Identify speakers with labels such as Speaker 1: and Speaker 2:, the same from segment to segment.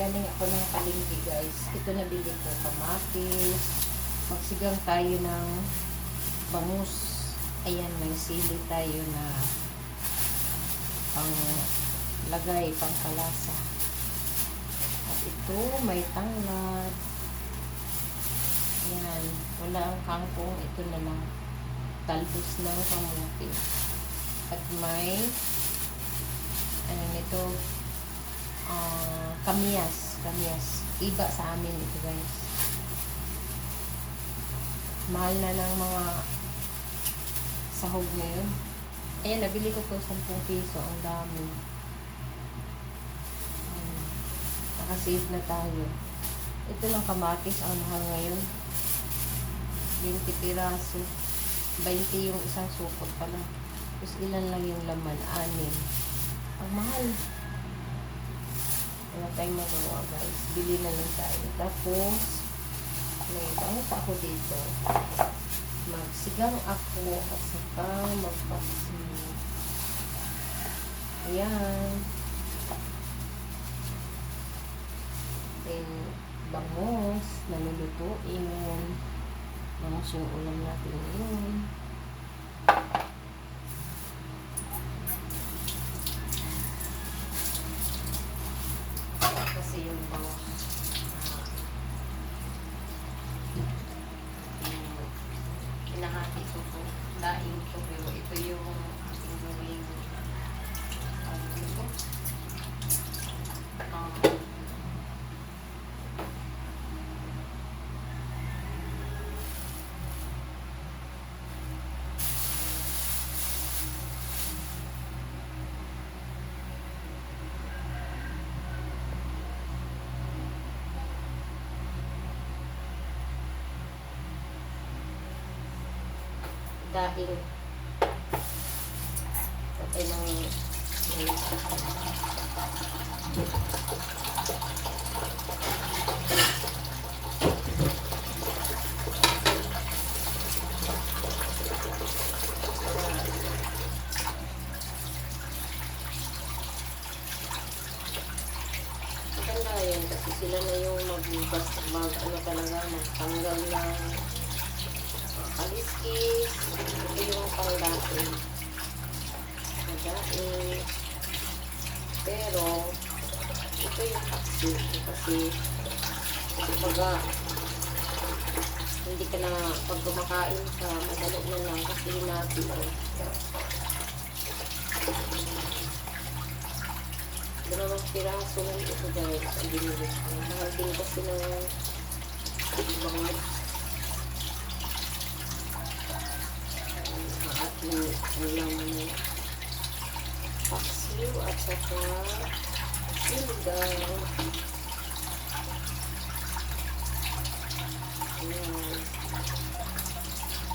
Speaker 1: Galing ako ng palingki guys. Ito nabili ko kamatis. Magsigang tayo ng bangus. Ayan, may sili tayo na pang lagay, pang kalasa. At ito, may tanglad. Ayan, wala ang kangkong. Ito na lang. Talbos ng kamuti. At may ano nito, ah kamyas. Kamyas. Iba sa amin ito guys. Mahal na ng mga sahog ngayon. Ayan, nabili ko to 10 piso. Ang dami. Ayan. Nakasave na tayo. Ito lang kamatis. Ang mahal ngayon. 20 piraso. 20 yung isang supot pala. Tapos ilan lang yung laman? Anim. Ang mahal. Wala tayong magawa guys. Bili na lang tayo. Tapos, may bangot ako dito. Magsigang ako at saka magpasin. Ayan. Then, bangus na lulutuin. Bangus yung ulam natin ngayon. Kasi yung bangus. ah, yung Hinahati ko po. Daing ko pero ito yung ating gawing ano ito? Um, dahil patay ng Maganda yan kasi sila na yung magbugas, mag ano talaga, magtanggal ng kaliskis, ito yung pangdating. Pangdating. Pero, ito yung taxi kasi kumbaga hindi ka na pag kumakain ka, madali na lang kasi natin. Dalawang piraso lang ito guys, ang binili ko. Mahal din kasi ng ibang ating ulam na paksiw at saka sinigang. Ayan.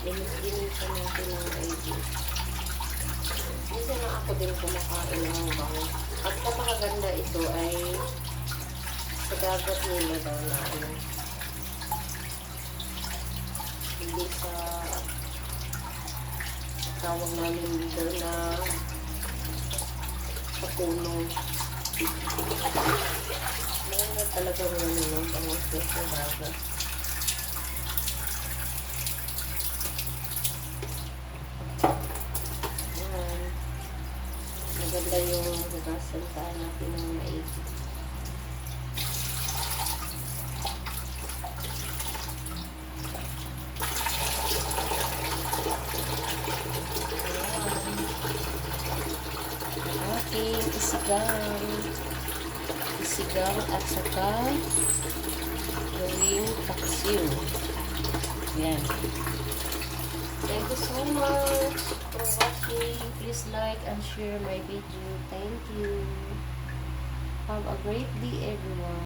Speaker 1: Linis-linisan natin ng ID. Minsan na ako din kumakain ng bang. At napakaganda ito ay sa dagat nila daw na ano. Hindi sa tawag namin dito na sa puno. Meron na talagang ano ng pangusok sa dagat. Ayan. Maganda yung hugasan sa natin ng maigi. Isigang isigang at saka gawing paksiw. Yan. Thank you so much for watching. Please like and share my video. Thank you. Have a great day everyone